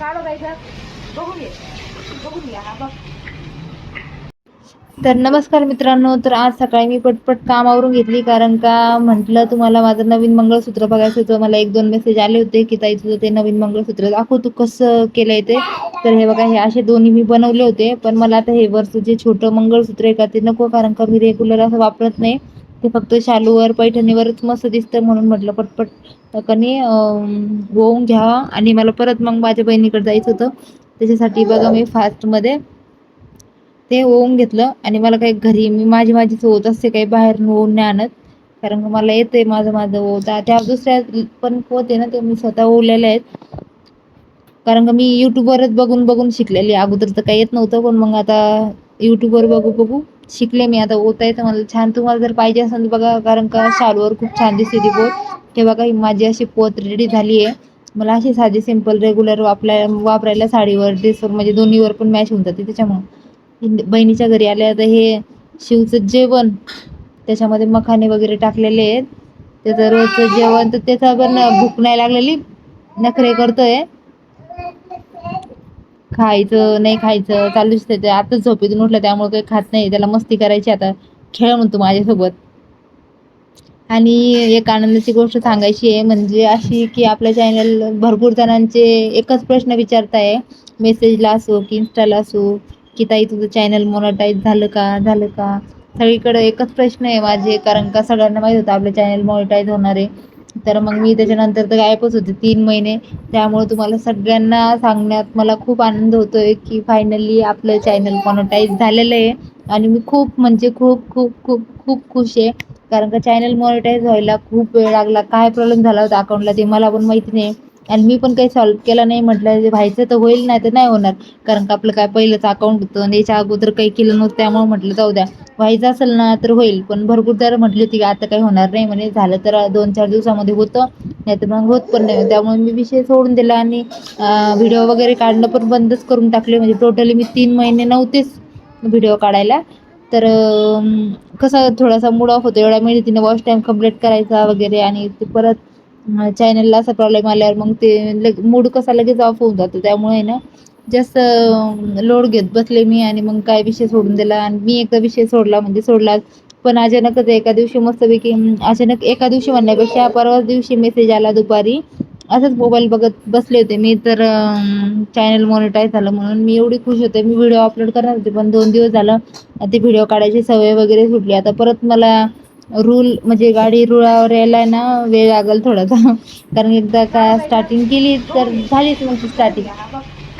बघून घे बघून घ्या हा बघ तर नमस्कार मित्रांनो तर आज सकाळी मी पटपट कामावरून घेतली कारण का म्हटलं तुम्हाला माझं नवीन मंगळसूत्र बघायचं होतं. मला एक दोन मेसेज आले होते की ताई तुझं ते नवीन मंगळसूत्र दाखव तू कसं केलंय ते. तर हे बघा हे असे दोन्ही मी बनवले होते. पण मला आता हे वरचं जे छोटं मंगळसूत्र आहे का ते नको कारण का मी रेग्युलर असं वापरत नाही. ते फक्त शालूवर पैठणीवरच मस्त दिसतं म्हणून म्हटलं पटपट. कनी होऊन घ्यावा आणि मला परत मग माझ्या बहिणीकडे जायचं होतं. त्याच्यासाठी बघा मी फास्टमध्ये ते होऊन घेतलं. आणि मला काही घरी मी माझी माझीच होत असते काही बाहेर होऊन नाही आणत. कारण मला येते माझं माझं होता. त्या दुसऱ्या पण होते ना ते मी स्वतः ओवलेले आहेत. कारण का मी यूट्यूबवरच बघून बघून शिकलेली अगोदर तर काही येत नव्हतं पण मग आता यूट्यूबवर बघू बघू. शिकले मी. आता ओता येतं मला छान. तुम्हाला जर पाहिजे असेल तर बघा कारण का शालूवर खूप छान दिसते ती बोट हे बघा ही माझी अशी पोत रेडी झाली आहे मला अशी साधी सिंपल रेग्युलर वापराय वापरायला साडीवर ड्रेसवर म्हणजे दोन्हीवर पण मॅच होऊन जाते त्याच्यामुळं. बहिणीच्या घरी आले आता हे शिवचं जेवण त्याच्यामध्ये मखाने वगैरे टाकलेले आहेत. त्याचं रोजचं जेवण तर त्याचा पण भूक नाही लागलेली. नखरे करतोय. खायचं नाही खायचं चालूच त्याचं आताच झोपेतून उठलं त्यामुळे काही खात नाही. त्याला मस्ती करायची आता. खेळ म्हणतो माझ्यासोबत. आणि एक आनंदाची गोष्ट सांगायची आहे म्हणजे अशी की आपल्या चॅनल भरपूर जणांचे एकच प्रश्न विचारताय. मेसेजला असो की इन्स्टाला असो की ताई तुझं चॅनल मोनोटाईज झालं का झालं का? सगळीकडे एकच प्रश्न आहे माझे कारण का सगळ्यांना माहीत होतं आपलं चॅनल मॉनिटाईज होणार आहे. तर मग मी त्याच्यानंतर तर गायबच होते तीन महिने. त्यामुळे तुम्हाला सगळ्यांना सांगण्यात मला खूप आनंद होतोय की फायनली आपलं चॅनल मॉनिटाईज झालेलं आहे. आणि मी खूप म्हणजे खूप खूप खूप खूप खुश आहे. कारण का चॅनल मॉनिटाईज व्हायला खूप वेळ लागला. काय प्रॉब्लेम झाला होता अकाउंटला ते मला पण माहिती नाही. आणि मी पण काही सॉल्व केला नाही म्हटलं व्हायचं तर होईल नाही तर नाही होणार. कारण का आपलं काय पहिलंच अकाउंट होतं आणि याच्या अगोदर काही केलं नव्हतं त्यामुळे म्हटलं जाऊ द्या. व्हायचं असेल ना तर होईल पण भरपूर जर म्हटली होती की आता काही होणार नाही म्हणजे झालं तर दोन चार दिवसामध्ये होतं नाही तर मग होत पण नाही. त्यामुळे मी विषय सोडून दिला आणि व्हिडिओ वगैरे काढणं पण बंदच करून टाकले. म्हणजे टोटली मी तीन महिने नव्हतेच व्हिडिओ काढायला. तर कसं थोडासा मूड ऑफ होतो. एवढ्या मेहनतीने वॉच टाईम कंप्लीट करायचा वगैरे आणि ते परत चॅनलला असा प्रॉब्लेम आल्यावर मग ते लग मूड कसा लगेच ऑफ होऊन जातो. त्यामुळे ना जास्त लोड घेत बसले मी आणि मग काय विषय सोडून दिला. आणि मी एकदा विषय सोडला म्हणजे सोडला. पण अचानकच एका दिवशी मस्तपैकी अचानक एका दिवशी म्हणण्यापेक्षा परवाच दिवशी मेसेज आला दुपारी. असंच मोबाईल बघत बसले होते मी. तर चॅनल मॉनिटाईज झालं म्हणून मी एवढी खुश होते. मी व्हिडिओ अपलोड करणार होते पण दोन दिवस झालं. ते व्हिडिओ काढायची सवय वगैरे सुटली. आता परत मला रूल म्हणजे गाडी रुळावर यायला ना वेळ लागेल थोडासा. कारण एकदा का स्टार्टिंग केली तर झालीच मग स्टार्टिंग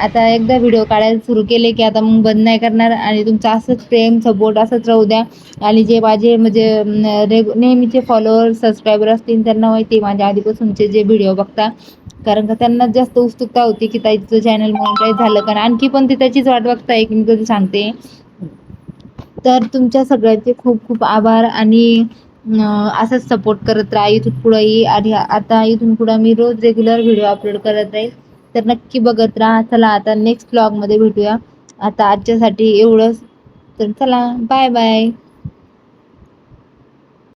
आता एकदा व्हिडिओ काढायला सुरू केले की आता मग बंद नाही करणार आणि तुमचं असंच प्रेम सपोर्ट असंच राहू द्या. आणि जे माझे म्हणजे रेगु नेहमीचे फॉलोअर सबस्क्रायबर असतील त्यांना माहिती आहे माझ्या आधीपासूनचे जे व्हिडिओ बघता. कारण का त्यांना जास्त उत्सुकता होती की ताईचं चॅनल म्हणून काही झालं. कारण आणखी पण ते त्याचीच वाट बघताय की मी कधी सांगते. तर तुमच्या सगळ्यांचे खूप खूप आभार आणि असंच सपोर्ट करत राहा इथून पुढंही आणि आता इथून पुढं मी रोज रेग्युलर व्हिडिओ अपलोड करत राहील. तर नक्की बघत राहा. चला आता नेक्स्ट ब्लॉगमध्ये भेटूया. आता आजच्यासाठी एवढंच. तर चला बाय बाय